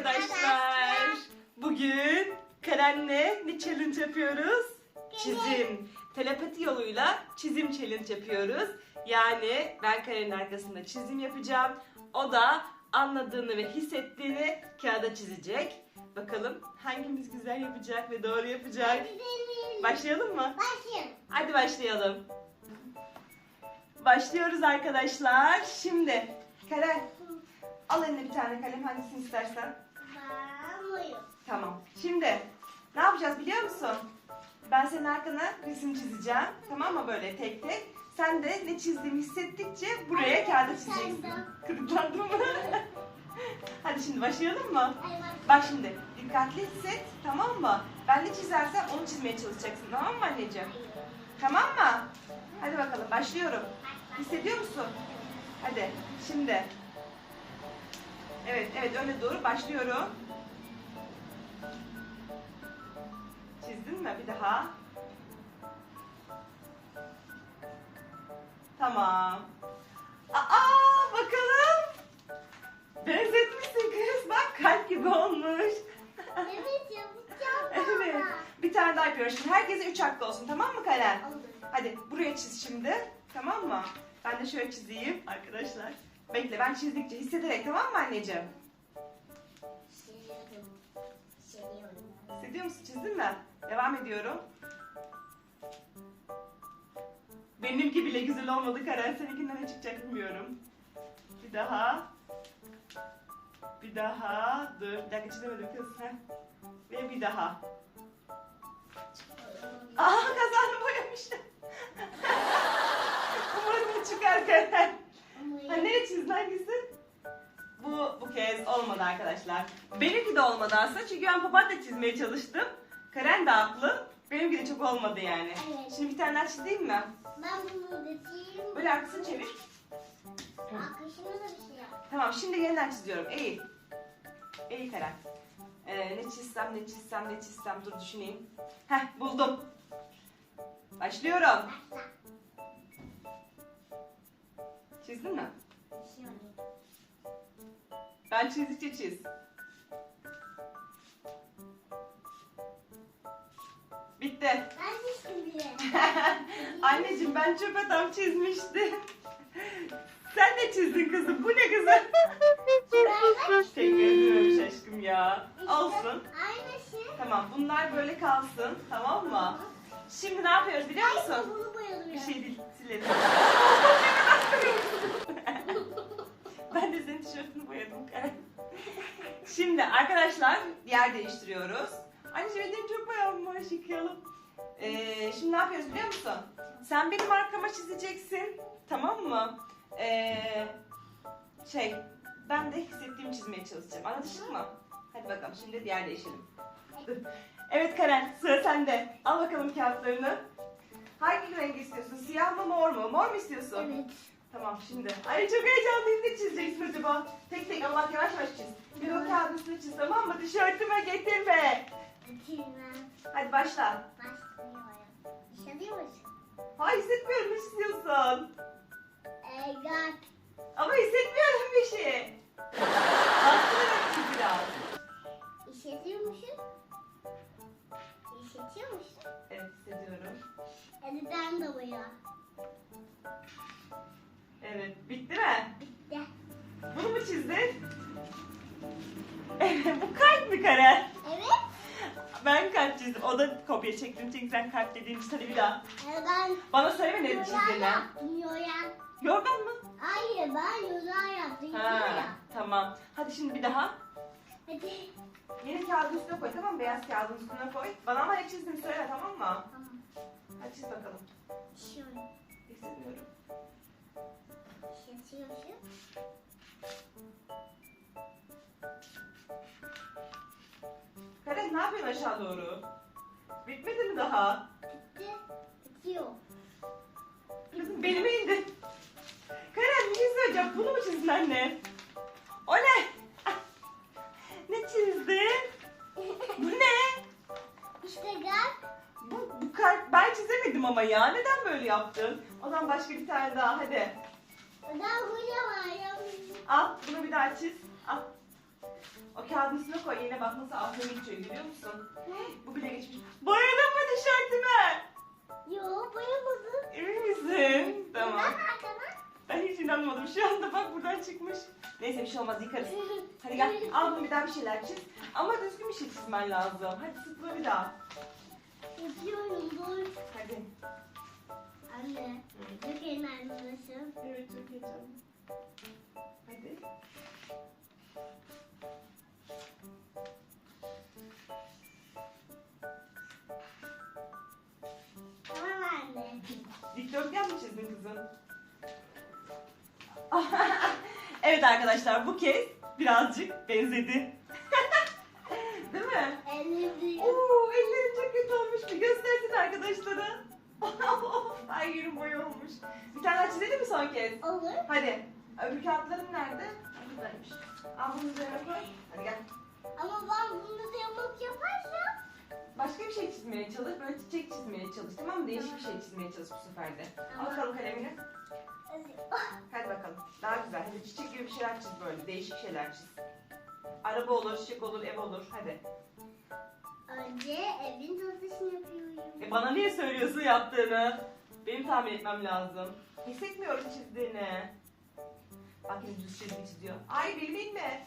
arkadaşlar. Bugün Karen'le ne challenge yapıyoruz? Çizim. Telepati yoluyla çizim challenge yapıyoruz. Yani ben Karen'in arkasında çizim yapacağım. O da anladığını ve hissettiğini kağıda çizecek. Bakalım hangimiz güzel yapacak ve doğru yapacak. Başlayalım mı? Başlayalım. Hadi başlayalım. Başlıyoruz arkadaşlar. Şimdi Karen al eline bir tane kalem hangisini istersen. Bağırmıyor. Tamam. Şimdi ne yapacağız biliyor musun? Ben senin arkana resim çizeceğim. Tamam mı böyle tek tek? Sen de ne çizdiğimi hissettikçe buraya Ay, kağıda çizeceksin. de. Kırıklandın mı? Hadi şimdi başlayalım mı? Bak şimdi dikkatli hisset tamam mı? Ben ne çizersem onu çizmeye çalışacaksın tamam mı anneciğim? Tamam mı? Hadi bakalım başlıyorum. Hissediyor musun? Hadi şimdi. Evet evet öne doğru başlıyorum. Çizdin mi? Bir daha. Tamam. Aa bakalım. Benzetmişsin kız. Bak kalp gibi olmuş. Evet yapacağım evet. Bir tane daha yapıyoruz. Şimdi herkese üç hakkı olsun tamam mı Karen? Olur. Hadi buraya çiz şimdi. Tamam mı? Ben de şöyle çizeyim arkadaşlar. Bekle ben çizdikçe hissederek tamam mı anneciğim? Seviyorum. Seviyorum. Hissediyor musun? Çizdin mi? Devam ediyorum. Benimki bile güzel olmadı Karen. Seninkinden ne çıkacak bilmiyorum. Bir daha. Bir daha. Dur. Bir dakika çizemedim kız. Heh. Ve bir daha. Aa kazandı boyamıştım. Umarım çıkar Karen. Ha, nereye çizdin hangisi? Bu bu kez olmadı arkadaşlar. Benimki de olmadı aslında çünkü ben papatya çizmeye çalıştım. Karen de haklı. Benimki de çok olmadı yani. Evet. Şimdi bir tane daha çizeyim mi? Ben bunu da çizeyim. Böyle arkasını çevir. Arkadaşıma da bir şey yap. Tamam şimdi yeniden çiziyorum. Eğil. Eğil Karen. Ee, ne çizsem ne çizsem ne çizsem dur düşüneyim. Heh buldum. Başlıyorum. Çizdin mi? Ben çizdikçe çiz. Bitti. Ben çizdim bile. Anneciğim ben çöp adam çizmiştim. Sen ne çizdin kızım? Bu ne kızım? Ben de Tekrar edememiş aşkım ya. Olsun. Aynı şey. Tamam bunlar böyle kalsın. Tamam mı? Şimdi ne yapıyoruz biliyor musun? bunu boyadım Bir ya. şey değil. Silelim. senin tişörtünü boyadım. Şimdi arkadaşlar yer değiştiriyoruz. Anneciğim elim çok boyanmış. Yıkayalım. Ee, şimdi ne yapıyoruz biliyor musun? Sen benim arkama çizeceksin. Tamam mı? Ee, şey ben de hissettiğimi çizmeye çalışacağım. Anlaşıldı mı? Hadi bakalım şimdi yer değişelim. Evet Karen sıra sende. Al bakalım kağıtlarını. Hangi renk istiyorsun? Siyah mı mor mu? Mor mu istiyorsun? Evet. Tamam şimdi. Ay çok heyecanlıyım. Acaba? Tek tek ama bak yavaş yavaş çiz. Bir o kağıdın üstüne çiz tamam mı? Tişörtüme getirme. Bitirmem. Hadi başla. Başlıyorum. Hissediyor musun? Hayır hissetmiyorum ne çiziyorsun? Evet. Ama Mu çizdin? Evet bu kalp mi Karen? Evet. Ben kalp çizdim. O da kopya çektim. Çünkü sen kalp dediğin için hadi bir daha. Ben Bana söyleme ne yola çizdiğini. yaptım yola. Yorgan mı? Hayır ben yola yaptım Ha, yola. tamam. Hadi şimdi bir daha. Hadi. Yeni kağıdın üstüne koy tamam mı? Beyaz kağıdın üstüne koy. Bana ama ne çizdiğini söyle tamam mı? Tamam. Hadi çiz bakalım. Şöyle. Hissetmiyorum. Hissediyor musun? Karen ne yapıyorsun aşağı doğru? Bitmedi mi daha? Bitti. Bitiyor. Kızım belime indi. Karen bir şey söyleyeceğim. Bunu mu çizdin anne? O ne? Ne çizdin? Bu ne? İşte gel. Bu, bu kalp ben çizemedim ama ya. Neden böyle yaptın? O zaman başka bir tane daha hadi. Ben yaptım. Al bunu bir daha çiz. Al. O kağıdın üstüne koy. Yine bak nasıl altına geçiyor görüyor musun? Bu bile geçmiş. Boyadın mı tişörtüme? Yo boyamadım. Emin misin? Tamam. Ben arkadan. Ben hiç inanmadım. Şu anda bak buradan çıkmış. Neyse bir şey olmaz yıkarız. Hadi gel al bunu bir daha bir şeyler çiz. Ama düzgün bir şey çizmen lazım. Hadi sıkla bir daha. Yapıyorum dur. Hadi. Anne. Çok eğlenmişim. Evet çok heyecanlı. Dikdörtgen mi çizdin kızım? evet arkadaşlar bu kez birazcık benzedi. Değil mi? Ellerim. Oo, ellerin çok kötü olmuş. Bir göstersin arkadaşlara. Her yerim boya olmuş. Bir tane daha çizelim mi son kez? Olur. Hadi. Öbür kağıtların nerede? Buradaymış. Al bunu üzerine koy. Hadi gel. Ama ben bunu da yamuk yaparsam. Başka bir şey çizmeye çalış. Böyle çiçek çizmeye çalış. Tamam mı? Değişik bir şey çizmeye çalış bu sefer de. Al bakalım kalemini. Hadi bakalım. Daha güzel. Hadi çiçek gibi bir şeyler çiz böyle. Değişik şeyler çiz. Araba olur, çiçek olur, ev olur. Hadi. Önce evin çalışını yapıyorum. E bana niye söylüyorsun yaptığını? Benim tahmin etmem lazım. Hissetmiyorum çizdiğini. Bak yine düz çizgi çiziyor. Ay bilmeyin mi?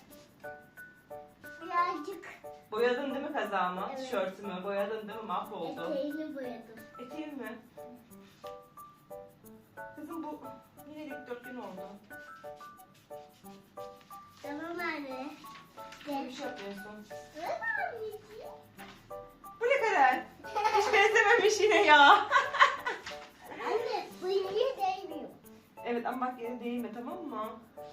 Birazcık Boyadın değil mi kazağımı, Evet. tişörtümü? Boyadın değil mi? Mahvoldu. eteğini boyadım. Eteğim mi? Kızım bu yine dikdörtgen oldu. Tamam anne. De. bir şey yapıyorsun? Evet anneciğim. Bu ne Karen? Hiç benzememiş yine ya. Evet ama bak yere değme tamam mı?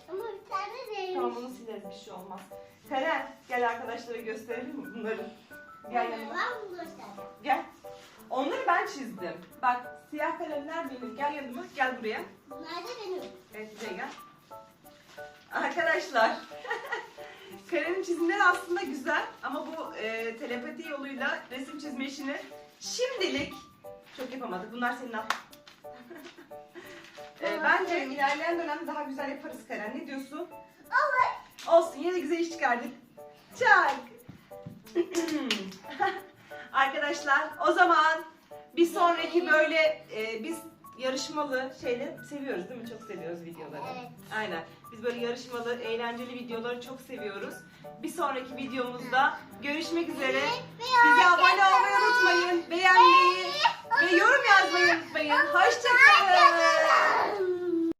Ama bir tane değmiş. Tamam bunu sileriz bir şey olmaz. Karen gel arkadaşlara gösterelim mi bunları? Gel yanıma. Ben bunu göstereceğim. Gel. Onları ben çizdim. Bak siyah kalemler benim. Gel yanıma. Gel buraya. Bunlar da benim. Evet buraya gel. Arkadaşlar. Karenin çizimleri aslında güzel ama bu e, telepati yoluyla resim çizme işini şimdilik çok yapamadık. Bunlar senin al. e, bence ilerleyen dönemde daha güzel yaparız Karen. Ne diyorsun? Olur. Olsun yine güzel iş çıkardık. Çak. Arkadaşlar o zaman bir sonraki böyle e, biz yarışmalı şeyleri seviyoruz değil mi? Çok seviyoruz videoları. Evet. Aynen. Biz böyle yarışmalı, eğlenceli videoları çok seviyoruz. Bir sonraki videomuzda görüşmek üzere. Bize abone olmayı unutmayın, beğenmeyi ve yorum yazmayı unutmayın. Hoşçakalın.